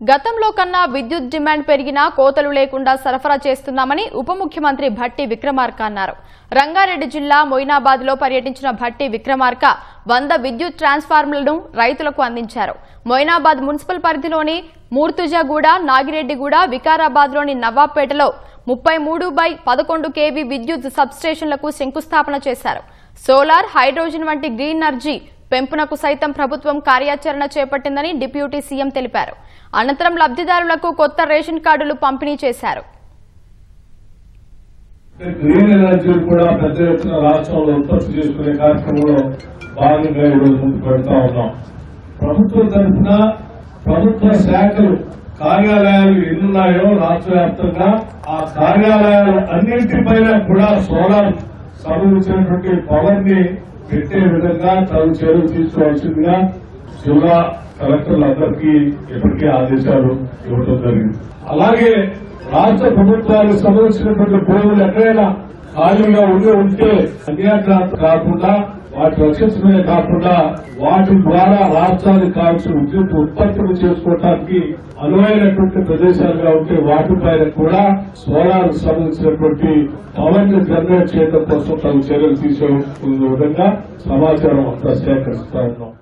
గతంలో కన్నా విద్యుత్ డిమాండ్ పెరిగినా కోతలు లేకుండా సరఫరా చేస్తున్నామని ఉప ముఖ్యమంత్రి భట్టి విక్రమార్క అన్నారు. రంగారెడ్డి జిల్లా మొయినాబాద్లో పర్యటించిన భట్టి విక్రమార్క వంద విద్యుత్ ట్రాన్స్ఫార్మర్లను రైతులకు అందించారు. మొయినాబాద్ మున్సిపల్ పరిధిలోని మూర్తుజాగూడ నాగిరెడ్డిగూడ వికారాబాద్లోని నవాబ్పేటలో ముప్పై మూడు బై పదకొండు కేవీ విద్యుత్ సబ్స్టేషన్లకు శంకుస్థాపన చేశారు. సోలార్ హైడ్రోజన్ వంటి గ్రీన్ ఎనర్జీ పెంపునకు సైతం ప్రభుత్వం కార్యాచరణ చేపట్టిందని డిప్యూటీ సీఎం తెలిపారు. అనంతరం లబ్ధిదారులకు కొత్త రేషన్ కార్డులు పంపిణీ చేశారు. గ్రీన్ ఎనర్జీ కూడా పెద్ద ఎత్తున రాష్ట్రంలో ఉత్పత్తి చేసుకునే కార్యక్రమంలో భాగంగా ఈరోజు పెడతా ఉన్నాం. ప్రభుత్వం తరఫున ప్రభుత్వ శాఖలు కార్యాలయాలు ఎన్నున్నాయో రాష్ట్ర వ్యాప్తంగా ఆ కార్యాలయాలు అన్నింటిపైన కూడా సోలార్ సంబంధించినటువంటి పవర్ని పెట్టే విధంగా తగు చర్యలు తీసుకోవాల్సిందిగా జిల్లా కలెక్టర్లందరికీ ఇప్పటికే ఆదేశాలు ఇవ్వడం జరిగింది. అలాగే రాష్ట్ర ప్రభుత్వానికి సంబంధించినటువంటి భూములు ఎక్కడైనా ఖాళీగా ఉండి ఉంటే అన్యాయం కాకుండా వాటి రక్షించడమే కాకుండా వాటి ద్వారా రాష్ట్రానికి కావాల్సిన విద్యుత్ ఉత్పత్తులు చేసుకోవడానికి అనువైనటువంటి ప్రదేశాలుగా ఉంటే వాటిపైన కూడా సోలార్ సంబంధించినటువంటి పవర్ని జనరేట్ చేయడం కోసం తగు చర్యలు తీసుకునే విధంగా సమాచారం అంతా సేకరిస్తా ఉన్నాం.